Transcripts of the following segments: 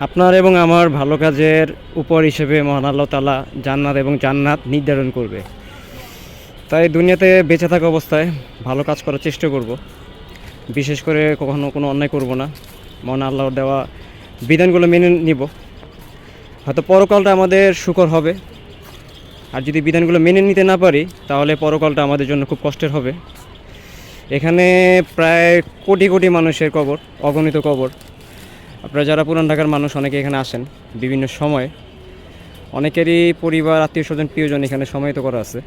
আপনার এবং আমার ভালো কাজের উপর হিসেবে মহান আল্লাহ তালা জান্নাত এবং জান্নাত নির্ধারণ করবে। তাই দুনিয়াতে বেঁচে থাকা অবস্থায় ভালো কাজ করার চেষ্টা করব। বিশেষ করে কখনো কোনো অন্যায় করব না। মহান আল্লাহর দেওয়া বিধানগুলো মেনে নিব। হয়তো পরকালটা আমাদের সুকর হবে। আর যদি বিধানগুলো মেনে নিতে না পারি, তাহলে পরকালটা আমাদের জন্য খুব কষ্টের হবে। এখানে প্রায় কোটি কোটি মানুষের কবর, অগণিত কবর। আপনারা যারা পুরান ঢাকার মানুষ, অনেকে এখানে আসেন বিভিন্ন সময়ে। অনেকেরই পরিবার, আত্মীয় স্বজন, প্রিয়জন এখানে সমাহিত করা আছে।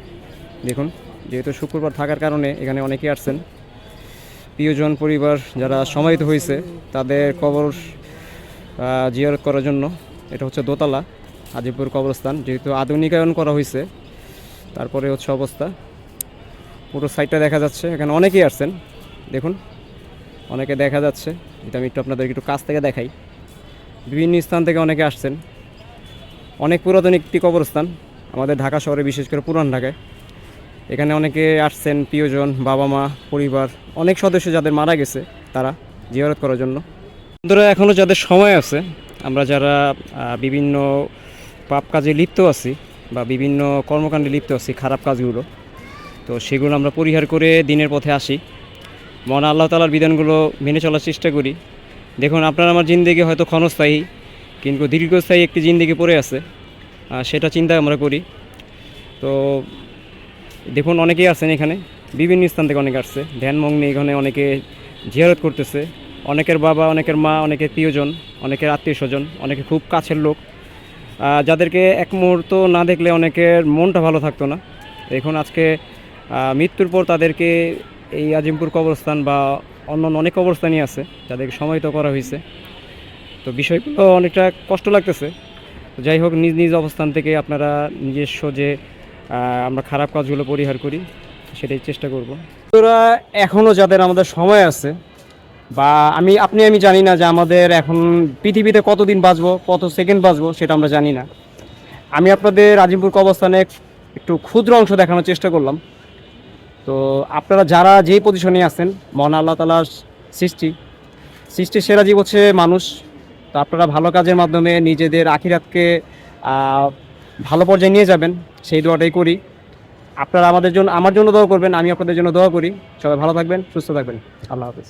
দেখুন, যেহেতু শুক্রবার থাকার কারণে এখানে অনেকেই আসছেন। প্রিয়জন, পরিবার যারা সমাহিত হয়েছে, তাদের কবর জিয়ারত করার জন্য। এটা হচ্ছে দোতলা হাজিপুর কবরস্থান। যেহেতু আধুনিকায়ন করা হয়েছে, তারপরে হচ্ছে অবস্থা। পুরো সাইডটা দেখা যাচ্ছে। এখানে অনেকেই আসছেন। দেখুন, অনেকে দেখা যাচ্ছে। এটা আমি একটু আপনাদের একটু কাছ থেকে দেখাই। বিভিন্ন স্থান থেকে অনেকে আসছেন। অনেক পুরাতন একটি কবরস্থান আমাদের ঢাকা শহরে, বিশেষ করে পুরান ঢাকায়। এখানে অনেকে আসছেন, প্রিয়জন বাবা মা পরিবার, অনেক সদস্য যাদের মারা গেছে, তারা জিয়ারত করার জন্য। বন্ধুরা এখনও যাদের সময় আছে, আমরা যারা বিভিন্ন পাপ কাজে লিপ্ত আছি বা বিভিন্ন কর্মকাণ্ডে লিপ্ত আছি, খারাপ কাজগুলো, তো সেগুলো আমরা পরিহার করে দিনের পথে আসি। মহান আল্লাহ তালার বিধানগুলো মেনে চলার চেষ্টা করি। দেখুন, আপনার আমার জিন্দেগি হয়তো ক্ষণস্থায়ী, কিন্তু দীর্ঘস্থায়ী একটি জিন্দেগি পড়ে আছে সেটা চিন্তা আমরা করি। তো দেখুন, অনেকেই আছেন এখানে, বিভিন্ন স্থান থেকে অনেকে আসছে। ধ্যান মগ্নে এখানে অনেকে জিয়ারত করতেছে। অনেকের বাবা, অনেকের মা, অনেকের প্রিয়জন, অনেকের আত্মীয় স্বজন অনেকে খুব কাছের লোক। যাদেরকে এক মুহূর্ত না দেখলে অনেকের মনটা ভালো থাকতো না। এখন আজকে মৃত্যুর পর তাদেরকে এই আজিমপুর কবরস্থান বা অন্য অনেক কবরস্থানই আছে, যাদেরকে সমাহিত করা হয়েছে। তো বিষয়গুলো অনেকটা কষ্ট লাগতেছে। যাই হোক, নিজ নিজ অবস্থান থেকে আপনারা নিজস্ব যে আমরা খারাপ কাজগুলো পরিহার করি, সেটাই চেষ্টা করব। তোরা এখনও যাদের আমাদের সময় আছে, বা আমি, আপনি আমি জানি না যে আমাদের এখন পৃথিবীতে কতদিন বাঁচবো, কত সেকেন্ড বাঁচবো, সেটা আমরা জানি না। আমি আপনাদের আজিমপুর কবরস্থানে একটু ক্ষুদ্র অংশ দেখানোর চেষ্টা করলাম। তো আপনারা যারা যেই পজিশনে আছেন মন আল্লাহ তালার সৃষ্টি, সৃষ্টির সেরা জীব হচ্ছে মানুষ। তো আপনারা ভালো কাজের মাধ্যমে নিজেদের আখিরাতকে ভালো পর্যায়ে নিয়ে যাবেন, সেই দোয়াটাই করি। আপনারা আমাদের জন্য, আমার জন্য দোয়া করবেন, আমি আপনাদের জন্য দোয়া করি। সবাই ভালো থাকবেন, সুস্থ থাকবেন। আল্লাহ হাফিজ।